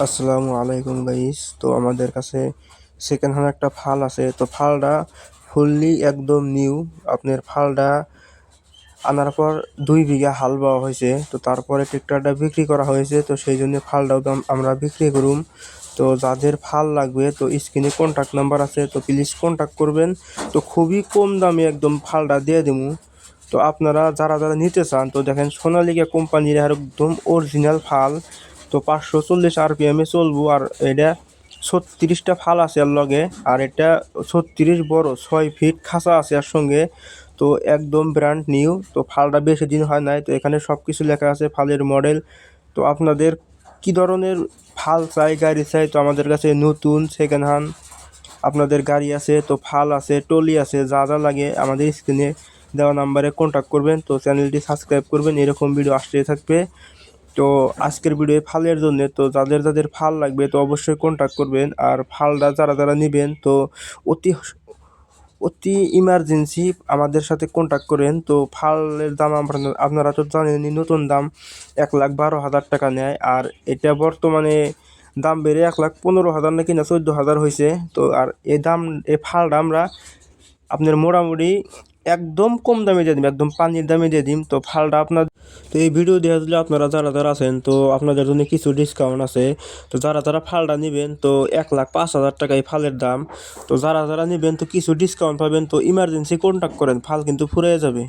আসসালামু আলাইকুম গাইস। তো আমাদের কাছে সেকেন্ড হ্যান্ড একটা ফাল আছে। তো ফালটা ফুললি একদম নিউ আপনার ফালটা আনার পর দুই বিঘা হাল বাওয়া হয়েছে। তো তারপরে ট্রেক্টরটা বিক্রি করা হয়েছে। তো সেই জন্য ফালটাও আমরা বিক্রি করুম। তো যাদের ফাল লাগবে, তো স্ক্রিনে কন্ট্যাক্ট নাম্বার আছে। তো প্লিজ কন্ট্যাক্ট করবেন। তো খুবই কম দামে একদম ফালটা দিয়ে দেবো তো আপনারা যারা যারা নিতে চান, তো দেখেন সোনালিকা কোম্পানির একদম অরিজিনাল ফাল। তো পাঁচশো চল্লিশ আরপিএমে চলবো, আর এটা ছত্রিশটা ফাল আছে এর লগে, আর এটা ছত্রিশ বড়, ছয় ফিট খাঁচা আছে এর সঙ্গে। তো একদম ব্র্যান্ড নিউ তো ফালটা বেশি দিন হয় নাই, তো এখানে সব কিছু লেখা আছে ফালের মডেল তো আপনাদের কি ধরনের ফাল চাই, গাড়ি চাই, তো আমাদের কাছে নতুন সেকেন্ড হ্যান্ড আপনাদের গাড়ি আছে, তো ফাল আছে টলি আছে, যা যা লাগে আমাদের স্ক্রিনে দেওয়া নাম্বারে কন্ট্যাক্ট করবেন। তো চ্যানেলটি সাবস্ক্রাইব করবেন, এরকম ভিডিও আসতে থাকবে। তো আজকের ভিডিও ফালের জন্য। তো যাদের যাদের ফাল লাগবে, তো অবশ্যই কন্ট্যাক্ট করবেন। আর ফালটা যারা যারা নেবেন, তো অতি অতি ইমার্জেন্সি আমাদের সাথে কন্ট্যাক্ট করেন। তো ফালের দাম আপনারা তো জানেনই, নতুন দাম এক লাখ বারো হাজার টাকা নেয়। আর এটা বর্তমানে দাম বেড়ে এক লাখ পনেরো হাজার নাকি না চোদ্দ হাজার হয়েছে তো আর এ দাম এ ফালটা আমরা আপনার মোটামুটি একদম কম দামে দিয়ে দিম, একদম পানির দামে দিয়ে দিম। তো ফালটা আপনার তো এই ভিডিও দেওয়া দিলে আপনারা যারা যারা আছেন, তো আপনাদের জন্য কিছু ডিসকাউন্ট আছে। তো যারা যারা ফালটা নেবেন, তো এক লাখ পাঁচ হাজার টাকা এই ফালের দাম। তো যারা যারা নেবেন, তো কিছু ডিসকাউন্ট পাবেন। তো ইমার্জেন্সি কন্ট্যাক্ট করেন, ফাল কিন্তু ফুরে যাবে।